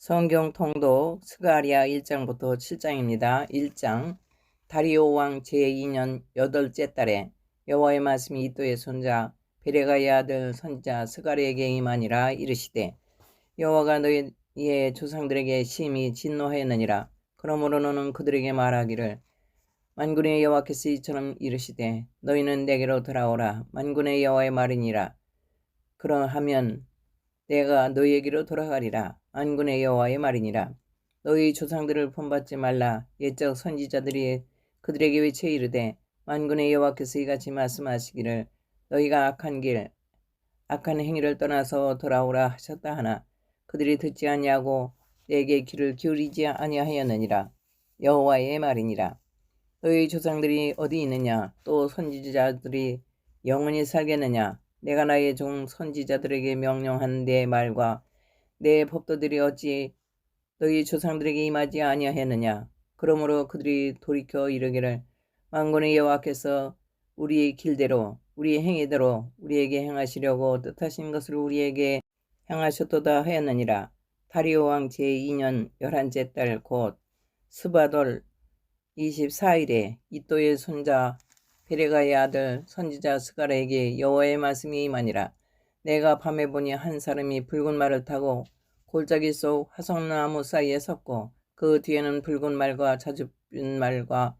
성경 통독 스가리아 1장부터 7장입니다. 1장. 다리오 왕 제2년 여덟째 달에 여호와의 말씀이 이또의 손자 베레가의 아들 선자 스가리에게 임하니라 이르시되 여호와가 너희의 조상들에게 심히 진노하였느니라. 그러므로 너는 그들에게 말하기를 만군의 여호와께서 이처럼 이르시되 너희는 내게로 돌아오라. 만군의 여호와의 말이니라. 그러하면 내가 너희에게로 돌아가리라. 안군의 여호와의 말이니라. 너희 조상들을 본받지 말라. 옛적 선지자들이 그들에게 외쳐 이르되 만군의 여호와께서 이같이 말씀하시기를 너희가 악한 길 악한 행위를 떠나서 돌아오라 하셨다 하나 그들이 듣지 아니하고 내게 귀를 기울이지 아니하였느니라. 여호와의 말이니라. 너희 조상들이 어디 있느냐? 또 선지자들이 영원히 살겠느냐 내가 나의 종 선지자들에게 명령한 내 말과 내 법도들이 어찌 너희 조상들에게 임하지 아니하였느냐? 그러므로 그들이 돌이켜 이르기를 만군의 여호와께서 우리의 길대로 우리의 행위대로 우리에게 행하시려고 뜻하신 것을 우리에게 행하셨도다 하였느니라. 다리오 왕 제2년 열한째 달 곧 스바돌 24일에 이또의 손자 베레가의 아들 선지자 스가라에게 여호와의 말씀이 임하니라. 내가 밤에 보니 한 사람이 붉은 말을 타고 골짜기 속 화성나무 사이에 섰고 그 뒤에는 붉은 말과 자줏빛 말과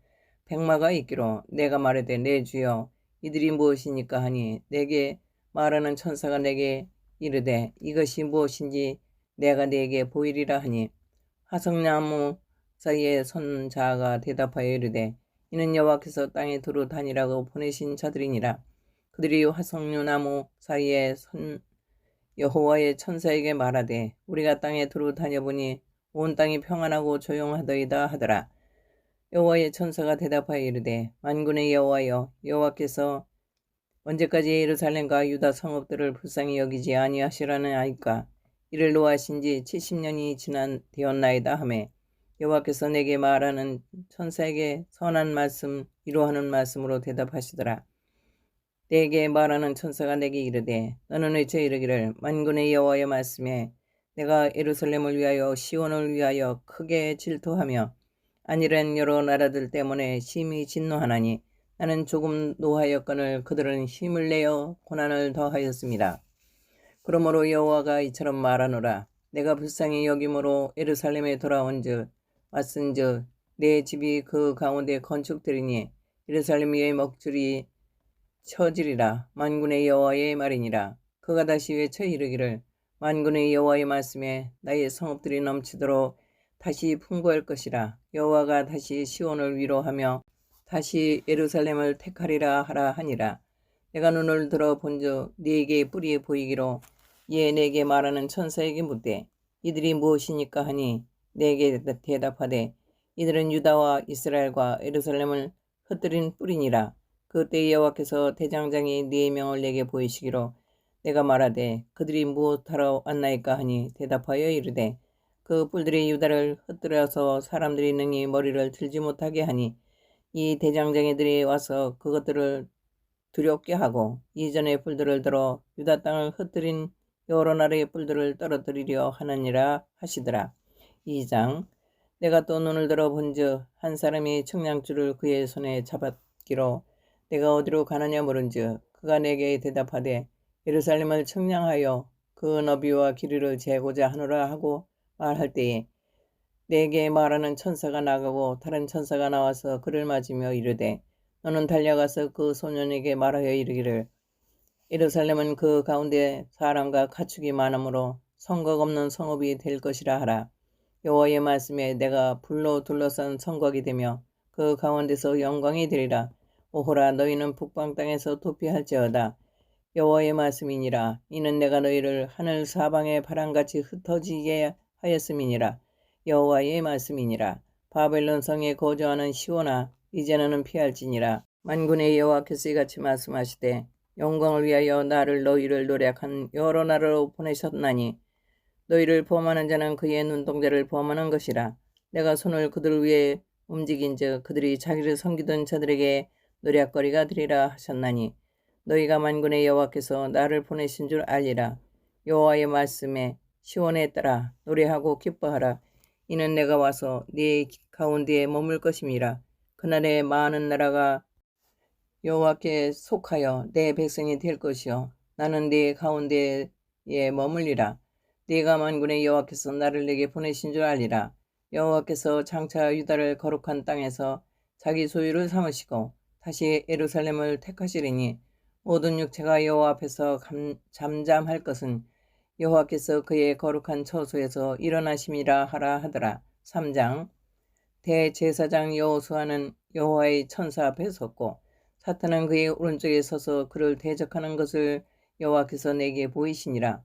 백마가 있기로 내가 말하되 내 주여 이들이 무엇이니까 하니 내게 말하는 천사가 내게 이르되 이것이 무엇인지 내가 내게 보이리라 하니. 화성나무 사이에 선 자가 대답하여 이르되 이는 여호와께서 땅에 두루 다니라고 보내신 자들이니라. 그들이 화석류나무 사이에 선 여호와의 천사에게 말하되 우리가 땅에 두루 다녀보니 온 땅이 평안하고 조용하더이다 하더라. 여호와의 천사가 대답하여 이르되 만군의 여호와여 여호와께서 언제까지 예루살렘과 유다 성읍들을 불쌍히 여기지 아니하시라는 아이까 이를 노하신 지 70년이 지난 되었나이다 하매 여호와께서 내게 말하는 천사에게 선한 말씀 이루하는 말씀으로 대답하시더라. 내게 말하는 천사가 내게 이르되 너는 외쳐 이르기를 만군의 여호와의 말씀에 내가 예루살렘을 위하여 시온을 위하여 크게 질투하며 아니란 여러 나라들 때문에 심히 진노하나니 나는 조금 노하였거늘 그들은 힘을 내어 고난을 더하였습니다. 그러므로 여호와가 이처럼 말하노라 내가 불쌍히 여김으로 예루살렘에 돌아온즉 왔은즉 내 집이 그 가운데 건축되리니 예루살렘 위에 먹줄이 처지리라. 만군의 여호와의 말이니라. 그가 다시 외쳐 이르기를 만군의 여호와의 말씀에 나의 성읍들이 넘치도록 다시 풍부할 것이라. 여호와가 다시 시온을 위로하며 다시 예루살렘을 택하리라 하라 하니라. 내가 눈을 들어 본즉 네게 뿔이 보이기로 이에 내게 말하는 천사에게 묻되 이들이 무엇이니까 하니 내게 대답하되 이들은 유다와 이스라엘과 예루살렘을 흩뜨린 뿌리니라. 그때 여호와께서 대장장이 네 명을 내게 보이시기로 내가 말하되 그들이 무엇하러 왔나이까 하니 대답하여 이르되 그 뿔들이 유다를 흩뜨려서 사람들이 능히 머리를 들지 못하게 하니 이 대장장이들이 와서 그것들을 두렵게 하고 이전의 뿔들을 들어 유다 땅을 흩뜨린 여러 나라의 뿔들을 떨어뜨리려 하느니라 하시더라. 2장 내가 또 눈을 들어 본즉 한 사람이 청량줄을 그의 손에 잡았기로 내가 어디로 가느냐 물은즉 그가 내게 대답하되 예루살렘을 청량하여 그 너비와 길이를 재고자 하노라 하고 말할 때에 내게 말하는 천사가 나가고 다른 천사가 나와서 그를 맞으며 이르되 너는 달려가서 그 소년에게 말하여 이르기를 예루살렘은 그 가운데 사람과 가축이 많으므로 성곽 없는 성읍이 될 것이라 하라. 여호와의 말씀에 내가 불로 둘러싼 성곽이 되며 그 가운데서 영광이 되리라. 오호라 너희는 북방 땅에서 도피할지어다. 여호와의 말씀이니라. 이는 내가 너희를 하늘 사방에 바람같이 흩어지게 하였음이니라. 여호와의 말씀이니라. 바벨론 성에 거주하는 시오나 이제는 피할지니라. 만군의 여호와께서 이같이 말씀하시되 영광을 위하여 나를 너희를 노력한 여러 나라로 보내셨나니 너희를 범하는 자는 그의 눈동자를 범하는 것이라. 내가 손을 그들 위에 움직인즉 그들이 자기를 섬기던 자들에게 노략거리가 되리라 하셨나니 너희가 만군의 여호와께서 나를 보내신 줄 알리라. 여호와의 말씀에 시온에 따라 노래하고 기뻐하라. 이는 내가 와서 네 가운데에 머물 것임이라. 그날에 많은 나라가 여호와께 속하여 내 백성이 될 것이요 나는 네 가운데에 머물리라. 네가 만군의 여호와께서 나를 내게 보내신 줄 알리라. 여호와께서 장차 유다를 거룩한 땅에서 자기 소유를 삼으시고 다시 예루살렘을 택하시리니 모든 육체가 여호와 앞에서 감, 잠잠할 것은 여호와께서 그의 거룩한 처소에서 일어나심이라 하라 하더라. 3장 대제사장 여호수아는 여호와의 천사 앞에 섰고 사탄은 그의 오른쪽에 서서 그를 대적하는 것을 여호와께서 내게 보이시니라.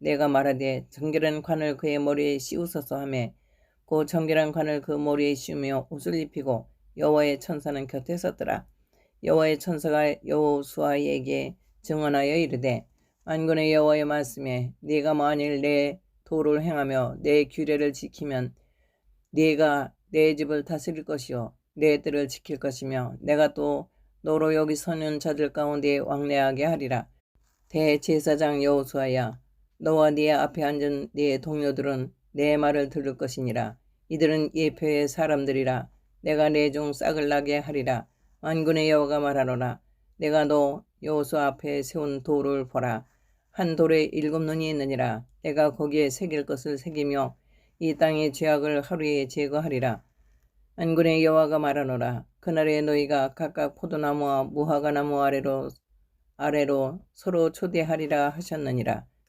내가 말하되 정결한 관을 그의 머리에 씌우소서 하매 그 정결한 관을 그 머리에 씌우며 옷을 입히고 여호와의 천사는 곁에 섰더라. 여호와의 천사가 여호수아에게 증언하여 이르되 만군의 여호와의 말씀에 네가 만일 내 도를 행하며 내 규례를 지키면 네가 내 집을 다스릴 것이요 내 뜰을 지킬 것이며 내가 또 너로 여기 서는 자들 가운데 왕래하게 하리라. 대제사장 여호수아야 너와 네 앞에 앉은 네 동료들은 내 말을 들을 것이니라. 이들은 예표의 사람들이라. 내가 내중 싹을 나게 하리라. 만군의 여호가 말하노라. 내가 너 여호수 앞에 세운 돌을 보라. 한 돌에 일곱 눈이 있느니라. 내가 거기에 새길 것을 새기며 이 땅의 죄악을 하루에 제거하리라. 만군의 여호와가 말하노라. 그날에 너희가 각각 포도나무와 무화과나무 아래로 아래로 서로 초대하리라 하셨느니라.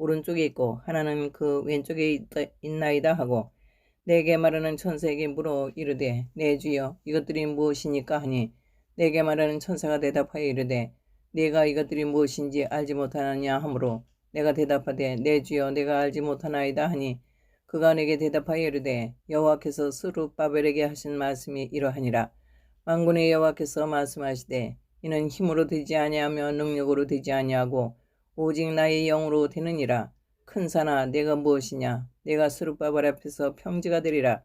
오른쪽에 있고 하나는 그 왼쪽에 있다, 있나이다 하고 내게 말하는 천사에게 물어 이르되 내 주여 이것들이 무엇이니까 하니? 내게 말하는 천사가 대답하여 이르되 내가 이것들이 무엇인지 알지 못하느냐 하므로 내가 대답하되 내 주여 내가 알지 못하나이다 하니 그가 내게 대답하여 이르되 여호와께서 스룹바벨에게 하신 말씀이 이러하니라. 만군의 여호와께서 말씀하시되 이는 힘으로 되지 아니하며 능력으로 되지 아니하고 오직 나의 영으로 되느니라. 큰 산아 내가 무엇이냐 내가 스룹바벨 앞에서 평지가 되리라.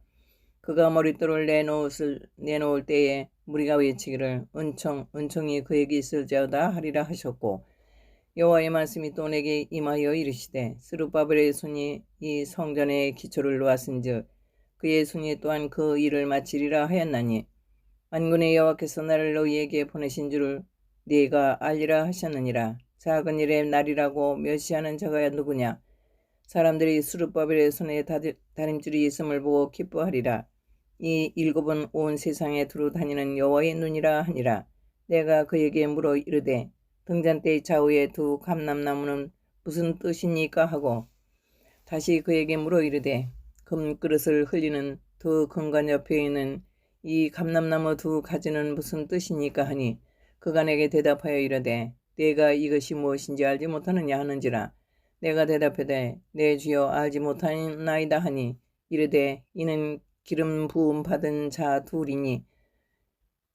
그가 머릿돌을 내놓을, 내놓을 때에 무리가 외치기를 은총 은총이 그에게 있을지어다 하리라 하셨고 여호와의 말씀이 또 내게 임하여 이르시되 스룹바벨의 손이 이 성전의 기초를 놓았은즉 그의 손이 또한 그 일을 마치리라 하였나니 만군의 여호와께서 나를 너희에게 보내신 줄을 네가 알리라 하셨느니라. 작은 일의 날이라고 멸시하는 자가 누구냐? 사람들이 수르바벨의 손에 다림줄이 있음을 보고 기뻐하리라. 이 일곱은 온 세상에 두루 다니는 여호와의 눈이라 하니라. 내가 그에게 물어 이르되 등잔대 좌우의 두 감람나무는 무슨 뜻이니까 하고 다시 그에게 물어 이르되 금그릇을 흘리는 두 금관 옆에 있는 이 감람나무 두 가지는 무슨 뜻이니까 하니 그가 내게 대답하여 이르되 내가 이것이 무엇인지 알지 못하느냐 하는지라 내가 대답하되 내 주여 알지 못하나이다 하니 이르되 이는 기름 부음 받은 자 둘이니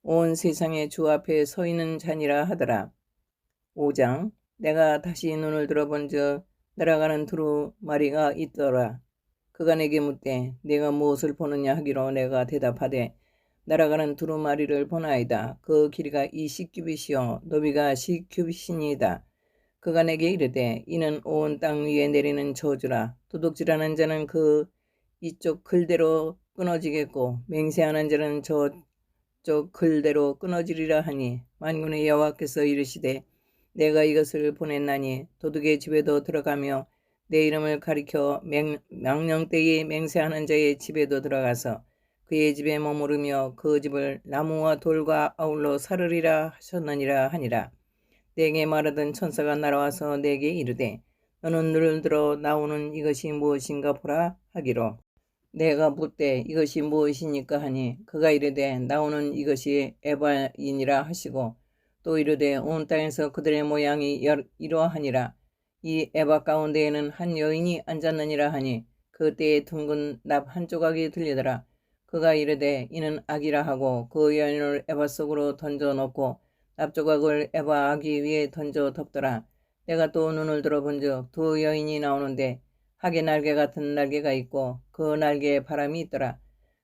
온 세상의 주 앞에 서 있는 자니라 하더라. 5장 내가 다시 눈을 들어본즉 날아가는 두루 마리가 있더라. 그가 내게 묻되 내가 무엇을 보느냐 하기로 내가 대답하되 날아가는 두루마리를 보나이다. 그 길이가 20규빗이요 너비가 10규빗이니이다. 그가 내게 이르되 이는 온 땅 위에 내리는 저주라. 도둑질하는 자는 그 이쪽 글대로 끊어지겠고 맹세하는 자는 저쪽 글대로 끊어지리라 하니 만군의 여호와께서 이르시되 내가 이것을 보냈나니 도둑의 집에도 들어가며 내 이름을 가리켜 맹, 명령되이 맹세하는 자의 집에도 들어가서 그의 집에 머무르며 그 집을 나무와 돌과 아울러 사르리라 하셨느니라 하니라. 내게 말하던 천사가 날아와서 내게 이르되 너는 눈을 들어 나오는 이것이 무엇인가 보라 하기로. 내가 묻되 이것이 무엇이니까 하니 그가 이르되 나오는 이것이 에바이니라 하시고 또 이르되 온 땅에서 그들의 모양이 여- 이러하니라. 이 에바 가운데에는 한 여인이 앉았느니라 하니 그때에 둥근 납 한 조각이 들리더라 그가 이르되 이는 악이라 하고 그 여인을 에바 속으로 던져 놓고 납 조각을 에바 아기 위에 던져 덮더라 내가 또 눈을 들어본즉 두 여인이 나오는데 하계 날개 같은 날개가 있고 그 날개에 바람이 있더라.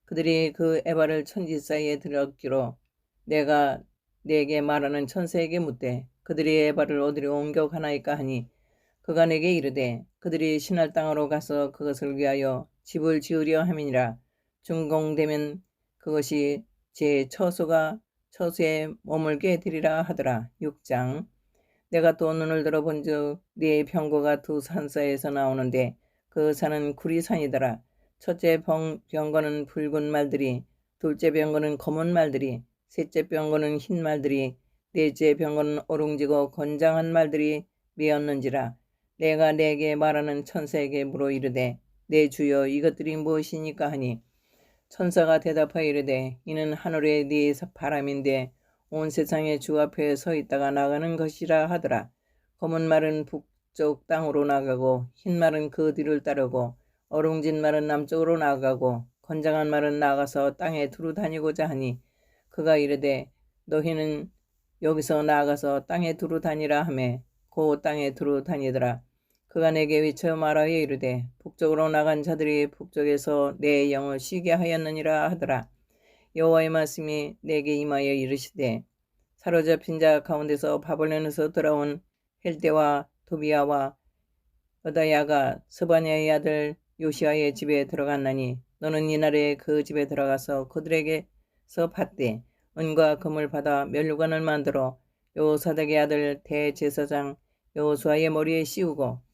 그들이 그 에바를 천지 사이에 들었기로 내가 내게 말하는 천사에게 묻되 그들이 에바를 어디로 옮겨 가나이까 하니 그가 내게 이르되 그들이 신할 땅으로 가서 그것을 위하여 집을 지으려 함이니라 준공되면 그것이 제 처소가 처소에 머물게 되리라 하더라. 6장 내가 또 눈을 들어본 즉 네 병거가 두 산사에서 나오는데 그 산은 구리산이더라. 첫째 병, 병거는 붉은 말들이, 둘째 병거는 검은 말들이, 셋째 병거는 흰 말들이, 넷째 병거는 오룽지고 건장한 말들이 메었는지라. 내가 내게 말하는 천사에게 물어 이르되 내 주여 이것들이 무엇이니까 하니 천사가 대답하여 이르되 이는 하늘의 네 바람인데 온 세상의 주 앞에 서 있다가 나가는 것이라 하더라. 검은 말은 북쪽 땅으로 나가고 흰 말은 그 뒤를 따르고 어룽진 말은 남쪽으로 나가고 건장한 말은 나가서 땅에 두루 다니고자 하니 그가 이르되 너희는 여기서 나가서 땅에 두루 다니라 하매 그 땅에 두루 다니더라. 그가 내게 외쳐 말하여 이르되 북쪽으로 나간 자들이 북쪽에서 내 영을 쉬게 하였느니라 하더라. 여호와의 말씀이 내게 임하여 이르시되 사로잡힌 자 가운데서 바벨론에서 돌아온 헬대와 도비아와 어다야가 스바냐의 아들 요시아의 집에 들어갔나니 너는 이날에 그 집에 들어가서 그들에게서 팠되 은과 금을 받아 멸류관을 만들어 요사닥의 아들 대제사장 요수아의 머리에 씌우고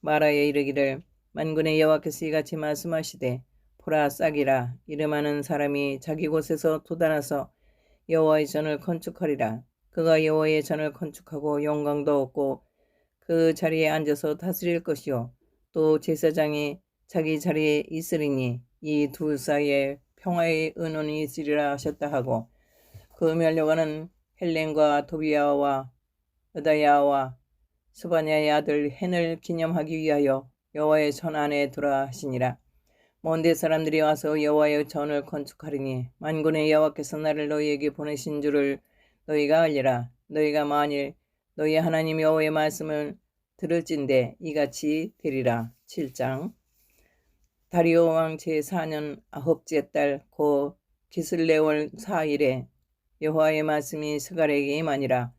마라에 이르기를 만군의 여호와께서 이같이 말씀하시되 보라 싹이라 이름하는 사람이 자기 곳에서 돋아나서 여호와의 전을 건축하리라. 그가 여호와의 전을 건축하고 영광도 얻고 그 자리에 앉아서 다스릴 것이요. 또 제사장이 자기 자리에 있으리니 이둘 사이에 평화의 은원이 있으리라 하셨다 하고 그 멸류관은 헬렌과 도비아와 여다야와 스바냐의 아들 헨을 기념하기 위하여 여호와의 전 안에 들어 하시니라. 먼데 사람들이 와서 여호와의 전을 건축하리니 만군의 여호와께서 나를 너희에게 보내신 줄을 너희가 알리라. 너희가 만일 너희 하나님 여호와의 말씀을 들을진대 이같이 되리라. 7장 다리오 왕 제4년 아홉째 달고 기슬레월 4일에 여호와의 말씀이 스갈에게 임하니라.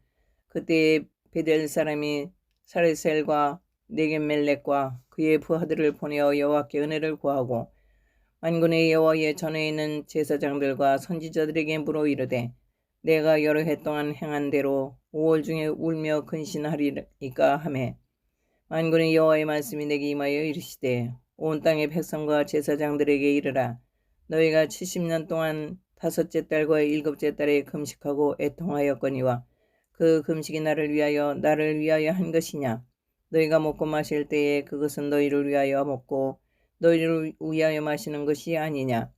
그때 베델 사람이 사레셀과 네겐멜렉과 그의 부하들을 보내어 여호와께 은혜를 구하고 만군의 여호와의 전에 있는 제사장들과 선지자들에게 물어 이르되 내가 여러 해 동안 행한 대로 5월 중에 울며 근신하리까 하매 만군의 여호와의 말씀이 내게 임하여 이르시되 온 땅의 백성과 제사장들에게 이르라. 너희가 70년 동안 다섯째 달과 일곱째 달에 금식하고 애통하였거니와 그 금식이 나를 위하여 나를 위하여 한 것이냐 너희가 먹고 마실 때에 그것은 너희를 위하여 먹고 너희를 위하여 마시는 것이 아니냐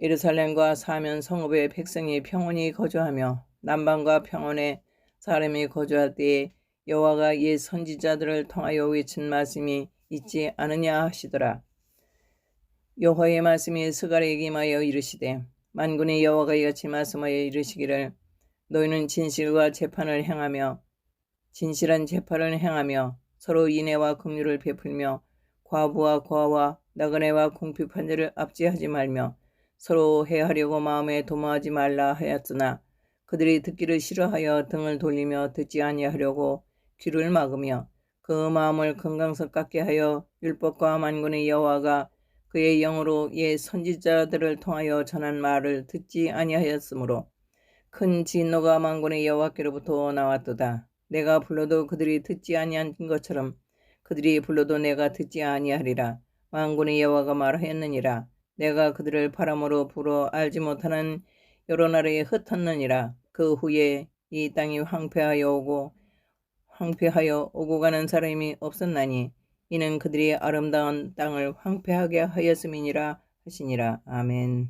예루살렘과 사면 성읍의 백성이 평온히 거주하며 남방과 평온에 사람이 거주할 때에 여호와가 옛 선지자들을 통하여 외친 말씀이 있지 않으냐 하시더라. 여호와의 말씀이 스가랴에게 임하여 이르시되 만군의 여호와가 이같이 말씀하여 이르시기를 너희는 진실과 재판을 행하며 진실한 재판을 행하며 서로 인애와 긍휼을 베풀며 과부와 고아와 나그네와 궁핍한 자를 압제하지 말며 서로 해하려고 마음에 도모하지 말라 하였으나 그들이 듣기를 싫어하여 등을 돌리며 듣지 아니하려고 귀를 막으며 그 마음을 같게 하여 율법과 만군의 여호와가 그의 영으로 옛 선지자들을 통하여 전한 말을 듣지 아니하였으므로 큰 진노가 만군의 여호와께로부터 나왔도다. 내가 불러도 그들이 듣지 아니한 것처럼 그들이 불러도 내가 듣지 아니하리라. 만군의 여호와가 말하였느니라. 내가 그들을 바람으로 불어 알지 못하는 여러 나라에 흩었느니라. 그 후에 이 땅이 황폐하여 오고 황폐하여 오고 가는 사람이 없었나니 이는 그들이 아름다운 땅을 황폐하게 하였음이니라 하시니라. 아멘.